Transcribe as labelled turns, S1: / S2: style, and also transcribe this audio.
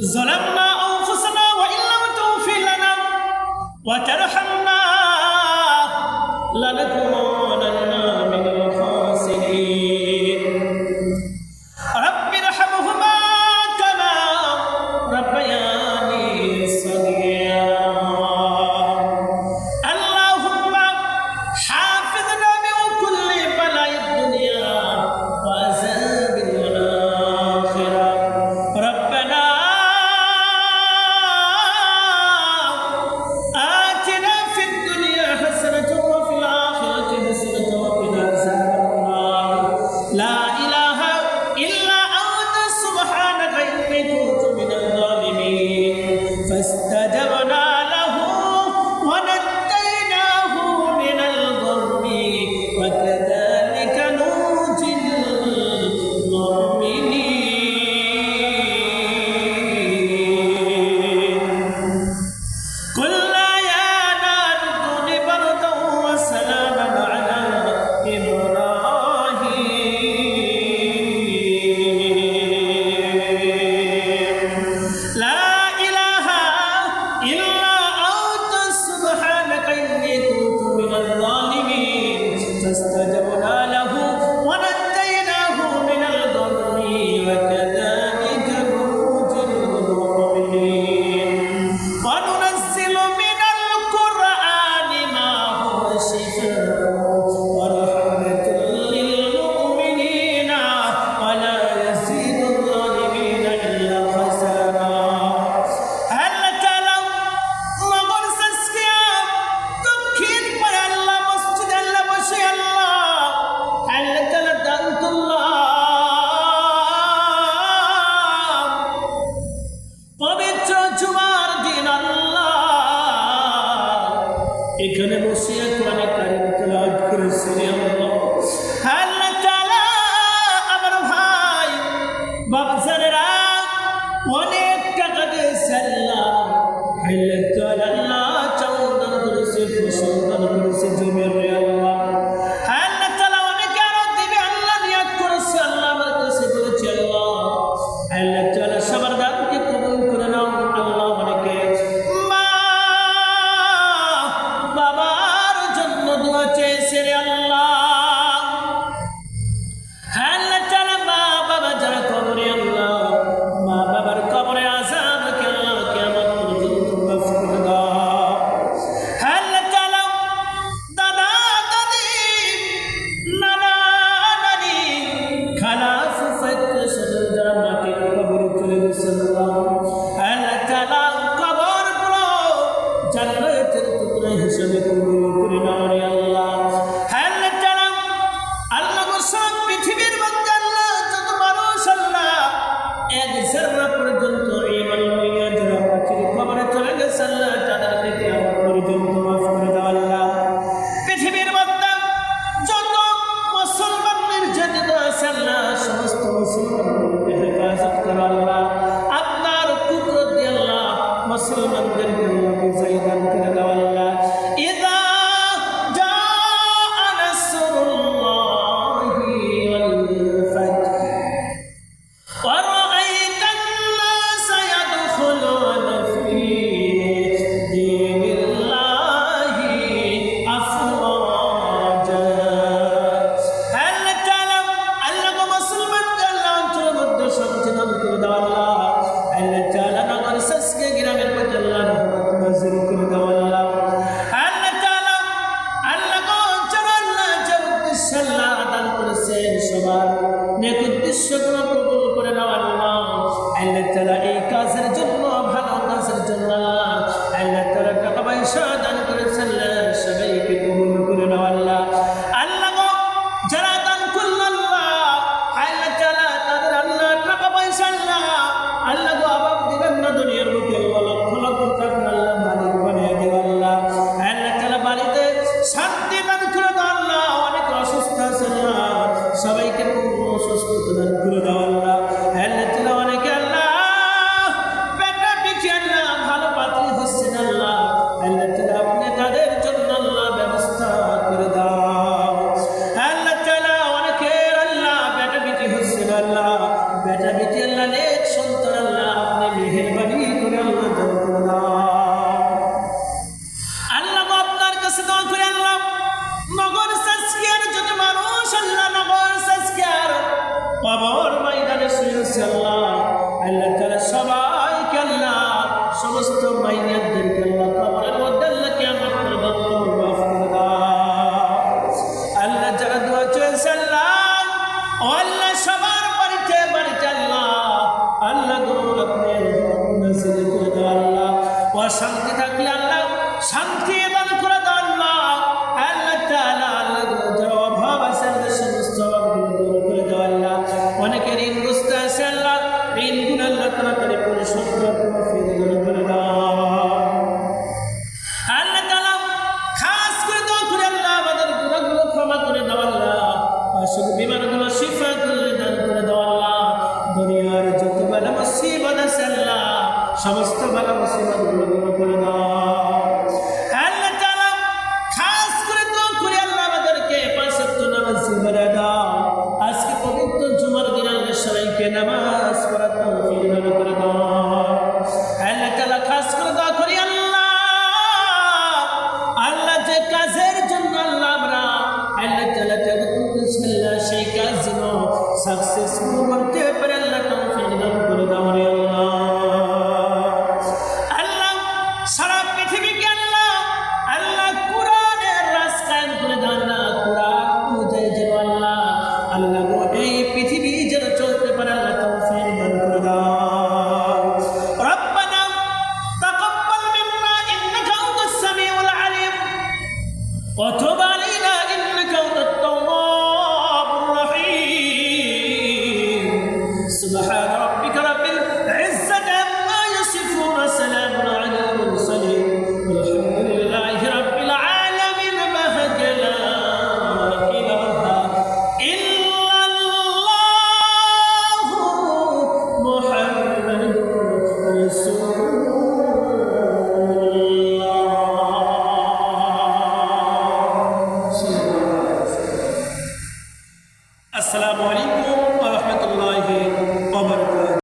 S1: ظلمنا أنفسنا وإن لم تغفر لنا وترحمنا لنكون la safer. এখানে বসে কোরআনে কারিম তেলাওয়াত করেছি আল্লাহ। আল্লাহ তাআলা আমার ভাই বাপসারেরা অনেক টাকা দিয়েছে আল্লাহ উদ্দেশ্যগুলো কবুল করে নাও আল্লাহ। আল্লাহ তালা এই কাজের জন্য, ভালো কাজের জন্য, আল্লাহ তালা টাকা পয়সা প্রশস্ত প্রদান করে দেওয়ার করে দাও অশান্তি থাকলে আল্লাহ